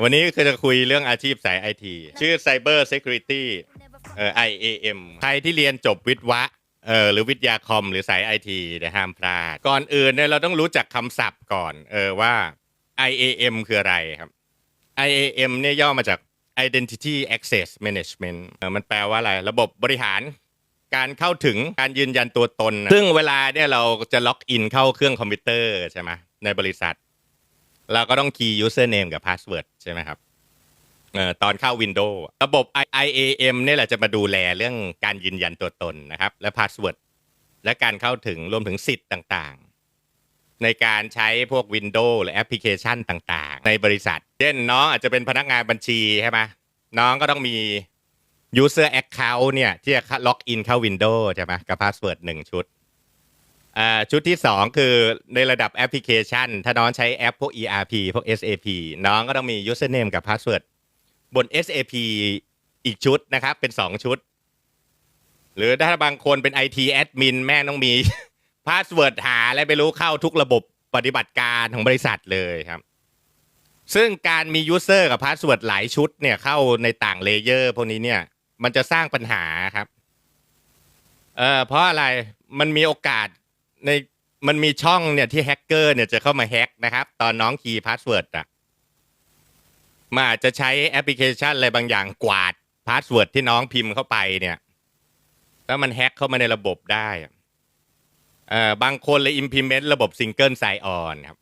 วันนี้คือจะคุยเรื่องอาชีพสายไอทีชื่อ Cyber Security เอ่อ IAM ใครที่เรียนจบวิทย์วะเออหรือวิทยาคอมหรือสายไอทีเดี๋ยวห้ามพลาด ก่อนอื่นเนี่ยเราต้องรู้จักคำศัพท์ก่อนเออว่า IAM คืออะไรครับ IAM เนี่ยย่อมาจาก Identity Access Management เออมันแปลว่าอะไร ระบบบริหารการเข้าถึงการยืนยันตัวตน ซึ่งเวลาเนี่ยเราจะล็อกอินเข้าเครื่องคอมพิวเตอร์ใช่ไหมในบริษัท เราก็ต้อง key username กับ password ใช่ไหมครับเอ่อตอนเข้า Windows ระบบ IAM เนี่ยแหละจะมาดูแลเรื่องการยืนยันตัวตนนะครับ และ password และการเข้าถึงรวมถึงสิทธิ์ต่างๆ ในการใช้พวก Windows หรือแอปพลิเคชันต่างๆ ในบริษัท เช่นน้องอาจจะเป็นพนักงานบัญชีใช่ไหมน้องก็ต้องมี user account เนี่ยที่จะล็อกอินเข้า Windows ใช่ไหมกับ password หนึ่งชุด ชุดที่สองคือในระดับแอปพลิเคชัน ถ้าน้องใช้แอปพวก ERP พวก SAP น้องก็ต้องมี username กับ password บน SAP อีกชุดนะครับ เป็น 2 ชุด หรือถ้าบางคนเป็น IT admin แม่ต้องมี password หาอะไรไม่รู้เข้าทุกระบบปฏิบัติการของบริษัทเลยครับ ซึ่งการมี user กับ password หลายชุดเนี่ยเข้าในต่างเลเยอร์พวกนี้เนี่ย มันจะสร้างปัญหาครับเอ่อเพราะอะไรมันมีโอกาส ในมันมีช่องเนี่ยที่แฮกเกอร์เนี่ยจะเข้ามาแฮกนะครับ ตอนน้องคีย์พาสเวิร์ดอะมันอาจจะใช้แอปพลิเคชันอะไรบางอย่างกวาดพาสเวิร์ดที่น้องพิมพ์เข้าไปเนี่ย แล้วมันแฮกเข้ามาในระบบได้เอ่อบางคนเลย implement ระบบ single sign on ครับ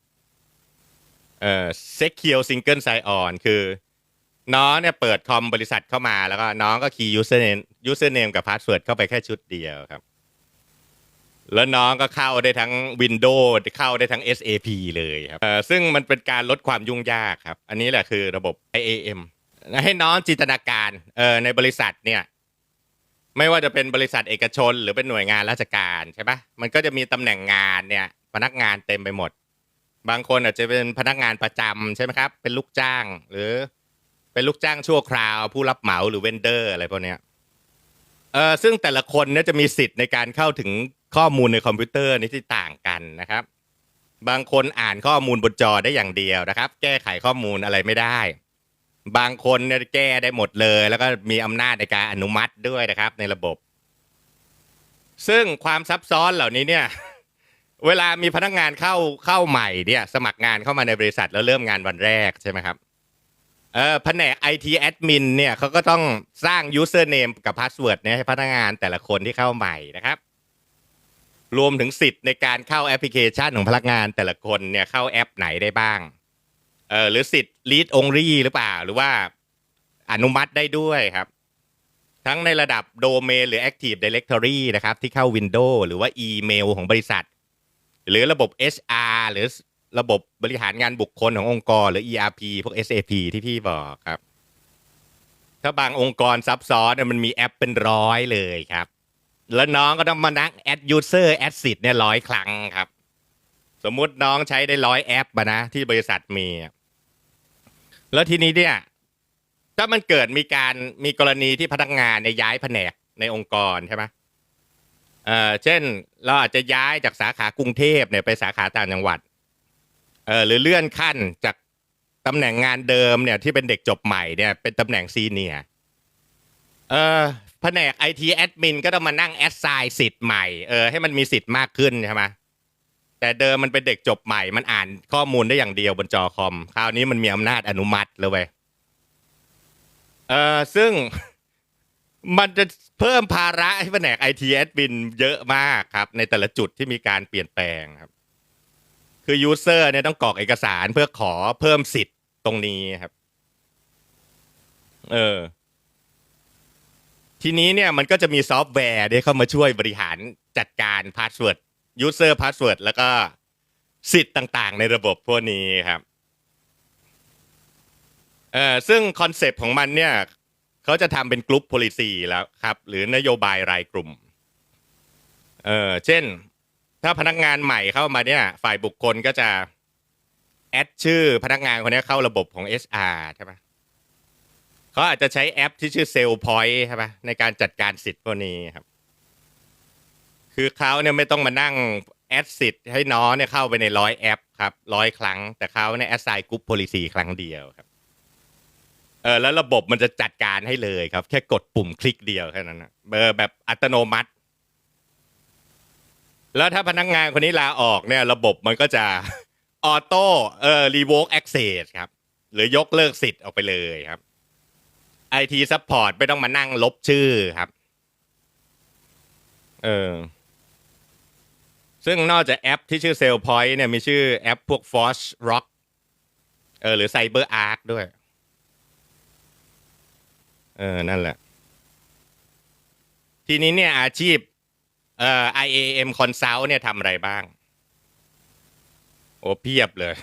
เอ่อ secure single sign on คือน้องเนี่ยเปิดคอมบริษัทเข้ามาแล้วก็น้องก็คีย์ username username กับ password เข้าไปแค่ชุดเดียวครับ แล้วน้องก็เข้าได้ทั้ง Windows เข้าได้ทั้ง SAP เลยครับซึ่งมันเป็นการลดความยุ่งยากครับ อันนี้แหละคือระบบ IAM ให้น้องจินตนาการเออในบริษัทเนี่ยไม่ว่าจะเป็นบริษัทเอกชน หรือเป็นหน่วยงานราชการใช่ปะมันก็จะมีตำแหน่งงานเนี่ยพนักงานเต็มไปหมด บางคนอาจจะเป็นพนักงานประจำใช่ไหมครับ เป็นลูกจ้างหรือเป็นลูกจ้างชั่วคราว ผู้รับเหมาหรือเวนเดอร์อะไรพวกเนี้ย เออซึ่งแต่ละคนเนี่ยจะมีสิทธิ์ในการเข้าถึงข้อมูลในคอมพิวเตอร์นี่ที่ต่างกันนะครับ บางคนอ่านข้อมูลบนจอได้อย่างเดียวนะครับ แก้ไขข้อมูลอะไรไม่ได้ บางคนเนี่ยแก้ได้หมดเลย แล้วก็มีอำนาจในการอนุมัติด้วยนะครับ ในระบบ ซึ่งความซับซ้อนเหล่านี้เนี่ย เวลามีพนักงานเข้าเข้าใหม่เนี่ย สมัครงานเข้ามาในบริษัทแล้วเริ่มงานวันแรกใช่ไหมครับ เออแผนก IT admin เนี่ยเขาก็ต้องสร้าง username กับ password เนี่ยให้พนักงานแต่ละคนที่เข้าใหม่นะครับ รวมถึงสิทธิ์ในการเข้าแอปพลิเคชันของพนักงานแต่ละคนเนี่ยเข้าแอปไหนได้บ้างเออหรือสิทธิ์ lead only หรือเปล่า หรือว่าอนุมัติได้ด้วยครับ ทั้งในระดับโดเมนหรือ Active Directory นะครับ ที่เข้า Windows หรือว่าอีเมลของบริษัท หรือระบบ HR หรือ ระบบบริหารงานบุคคลขององค์กร หรือ ERP พวก SAP ที่พี่บอกครับ ถ้าบางองค์กรซับซ้อนมันมีแอปเป็นร้อยเลยครับ แล้วน้องก็ต้องมานั่ง add user add สิทธิ์เนี่ยร้อยครั้งครับ สมมุติน้องใช้ได้ร้อยแอปมานะ ที่บริษัทมี แล้วทีนี้เนี่ย ถ้ามันเกิดมีการมีกรณีที่พนักงานเนี่ยย้ายแผนกในองค์กรใช่ไหมเออเช่น เราอาจจะย้ายจากสาขากรุงเทพเนี่ยไปสาขาต่างจังหวัด เออหรือเลื่อนขั้นจากตำแหน่งงานเดิมเนี่ยที่เป็นเด็กจบใหม่เนี่ยเป็นตำแหน่งซีเนียเออแผนกไอทีแอดมินก็ต้องมานั่งแอดไซน์สิทธิ์ใหม่เออให้มันมีสิทธิ์มากขึ้นใช่ไหมแต่เดิมมันเป็นเด็กจบใหม่ มันอ่านข้อมูลได้อย่างเดียวบนจอคอม คราวนี้มันมีอำนาจอนุมัติเลยเว้ยเออซึ่งมันจะเพิ่มภาระให้แผนกไอทีแอดมินเยอะมากครับ ในแต่ละจุดที่มีการเปลี่ยนแปลงครับ คือยูเซอร์เนี่ยต้องกรอกเอกสารเพื่อขอเพิ่มสิทธิ์ตรงนี้ครับ เออ ทีนี้เนี่ยมันก็จะมีซอฟต์แวร์ที่เข้ามาช่วยบริหารจัดการพาสเวิร์ดยูเซอร์พาสเวิร์ดแล้วก็สิทธิ์ต่างๆ ในระบบพวกนี้ครับเออซึ่งคอนเซปต์ของมันเนี่ยเขาจะทำเป็นกลุ่ม policy แล้วครับ หรือนโยบายรายกลุ่มเออเช่น ถ้าพนักงานใหม่เข้ามาเนี่ย ฝ่ายบุคคลก็จะแอดชื่อพนักงานคนนี้เข้าระบบของ HR ใช่ไหมเขาอาจจะใช้แอปที่ชื่อ Sale Point ใช่ไหมในการจัดการสิทธิ์พวกนี้ครับ คือเขาเนี่ยไม่ต้องมานั่งแอดสิทธิ์ให้น้องเนี่ยเข้าไปในร้อยแอปครับร้อยครั้ง แต่เขาเนี่ยแอดไซน์กรุ๊ป policy ครั้งเดียวครับเออแล้วระบบมันจะจัดการให้เลยครับ แค่กดปุ่มคลิกเดียวแค่นั้นนะเบอร์แบบอัตโนมัติ แล้วถ้าพนักงานคนนี้ลาออกเนี่ยระบบมันก็จะออโต้เอ่อรีโวกแอคเซสครับ หรือยกเลิกสิทธิ์ออกไปเลยครับไอทีซัพพอร์ตไม่ต้องมานั่งลบชื่อครับ เออ ซึ่งนอกจากแอปที่ชื่อ s a l e Point เนี่ยมีชื่อแอปพวก Force Rock เออ หรือ Cyber Arc ด้วย เออ นั่นแหละ ทีนี้เนี่ยอาชีพ เอ่อ IAM Consult เนี่ยทำอะไรบ้าง โอ้เพียบเลย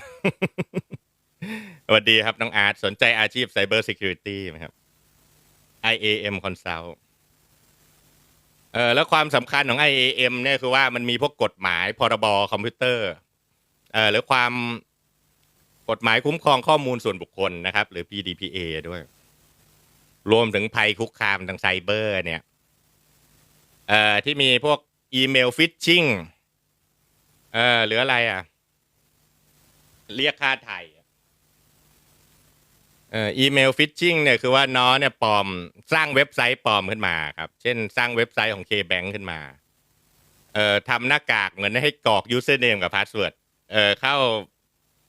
สวัสดีครับ น้องอาร์ตสนใจอาชีพ Cyber Security ไหมครับ IAM Consult เออแล้วความสำคัญของ IAM เนี่ยคือว่ามันมีพวกกฎหมายพรบคอมพิวเตอร์เออหรือความกฎหมายคุ้มครองข้อมูลส่วนบุคคลนะครับ หรือ PDPA ด้วย รวมถึงภัยคุกคามทางไซเบอร์ เนี่ย เอ่อที่มีพวกอีเมลฟิชชิงเอ่อหรืออะไรอะ เรียกค่าไถ่อะเอ่ออีเมลฟิชชิงเนี่ยคือว่าน้องเนี่ยปลอมสร้างเว็บไซต์ปลอมขึ้นมาครับ เช่น สร้างเว็บไซต์ของ K-Bank ขึ้นมาเอ่อทำหน้ากากเหมือนให้กรอก username กับ password เอ่อเข้า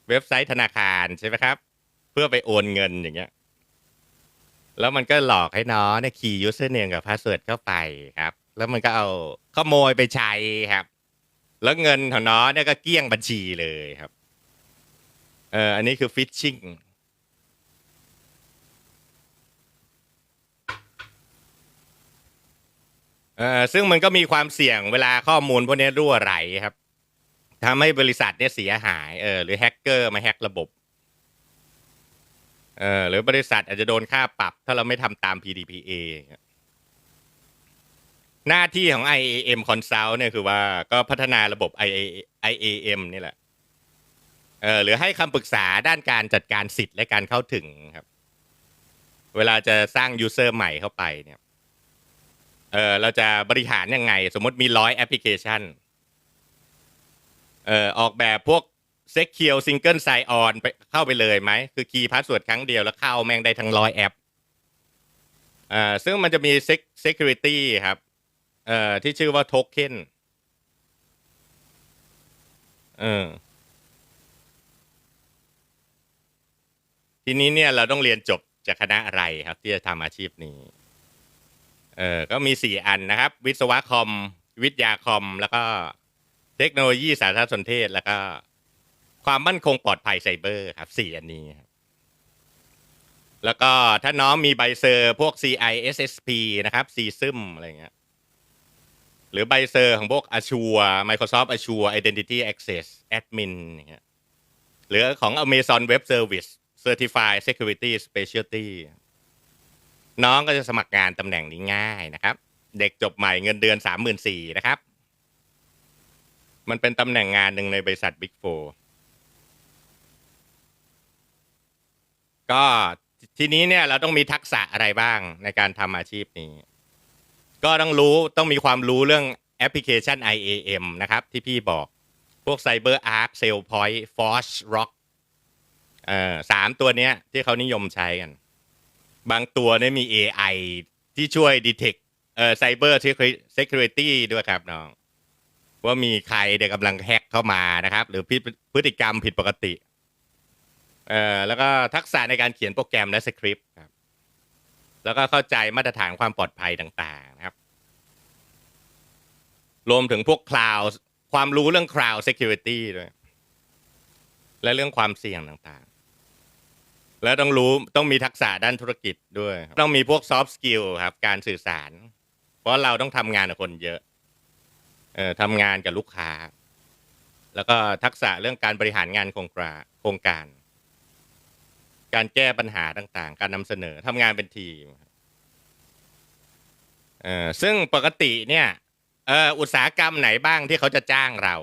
เว็บไซต์ธนาคารใช่ไหมครับ เพื่อไปโอนเงินอย่างเงี้ย แล้วมันก็หลอกให้น้องเนี่ยคีย์ username กับ password เข้าไปครับ แล้วมันก็เอาขโมยไปใช้ครับ แล้วเงินของน้องเนี่ยก็เกี้ยงบัญชีเลยครับ เอออันนี้คือฟิชชิงเออซึ่งมันก็มีความเสี่ยงเวลาข้อมูลพวกนี้รั่วไหลครับทำให้บริษัทเนี่ยเสียหายเออหรือแฮกเกอร์มาแฮกระบบเออหรือบริษัทอาจจะโดนค่าปรับ ถ้าเราไม่ทำตาม PDPA ครับ หน้าที่ของ IAM Consult เนี่ยคือว่าก็พัฒนาระบบ IAM นี่แหละเออหรือให้คำปรึกษาด้านการจัดการสิทธิ์และการเข้าถึงครับ เวลาจะสร้างยูเซอร์ใหม่เข้าไปเนี่ยเออเราจะบริหารยังไง สมมติมีร้อยแอปพลิเคชันเออออกแบบพวก Secure Single Sign On ไปเข้าไปเลยไหม คือคีย์พาสเวิร์ดครั้งเดียวแล้วเข้าแม่งได้ทั้งร้อยแอปอ่าซึ่งมันจะมี Sec- Security ครับ เอ่อที่ชื่อว่าโทเค็นเออทีนี้เนี่ยเราต้องเรียนจบจากคณะอะไรครับ ที่จะทำอาชีพนี้ เออก็มีสี่อันนะครับ วิศวะคอม วิทยาคอม แล้วก็เทคโนโลยีสารสนเทศแล้วก็ ความมั่นคงปลอดภัยไซเบอร์ครับสี่อันนี้ครับแล้วก็ถ้าน้องมีใบเซอร์พวก CISSP นะครับ CSIM อะไรเงี้ย หรือใบเซอร์ของพวก Azure Microsoft Azure Identity Access Admin อย่างเงี้ยหรือของ Amazon Web Service Certified Security Specialty น้องก็จะสมัครงานตำแหน่งนี้ง่ายนะครับ เด็กจบใหม่เงินเดือนสามหมื่นสี่นะครับ มันเป็นตำแหน่งงานหนึ่งในบริษัท Big Four ก็ทีนี้เนี่ยเราต้องมีทักษะอะไรบ้างในการทำอาชีพนี้ ก็ต้องรู้ต้องมีความรู้เรื่องแอปพลิเคชัน IAM นะครับ ที่พี่บอกพวก Cyber Arc SailPoint Force Rock เอ่อสามตัวเนี้ยที่เขานิยมใช้กัน บางตัวเนี่ยมี AI ที่ช่วย detect เอ่อ Cyber Security ด้วยครับน้อง ว่ามีใครเด็กกำลังแฮกเข้ามานะครับ หรือพฤพฤติกรรมผิดปกติเอ่อแล้วก็ทักษะในการเขียนโปรแกรมและสคริปต์ครับ แล้วก็เข้าใจมาตรฐานความปลอดภัยต่างๆนะครับ รวมถึงพวก cloud ความรู้เรื่อง cloud security ด้วยและเรื่องความเสี่ยงต่างๆ แล้วต้องรู้ต้องมีทักษะด้านธุรกิจด้วย ต้องมีพวก soft skill ครับ การสื่อสาร เพราะเราต้องทำงานกับคนเยอะเอ่อทำงานกับลูกค้า แล้วก็ทักษะเรื่องการบริหารงานโครงการ การแก้ปัญหาต่างๆ การนำเสนอทำงานเป็นทีมเออซึ่งปกติเนี่ยเอออุตสาหกรรมไหนบ้างที่เขาจะจ้างเรา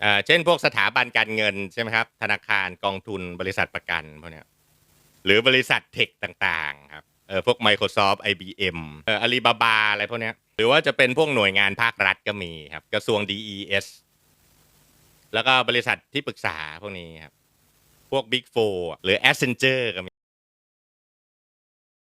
เออเช่นพวกสถาบันการเงินใช่ไหมครับ ธนาคารกองทุนบริษัทประกันพวกเนี้ยหรือบริษัทเทคต่างๆครับเออพวก Microsoft IBM เอ่อ Alibaba อะไรพวกเนี้ยหรือว่าจะเป็นพวกหน่วยงานภาครัฐก็มีครับ กระทรวง DES แล้วก็บริษัทที่ปรึกษาพวกนี้ครับ พวก Big 4 หรือ a s c e n t u r e ก็มี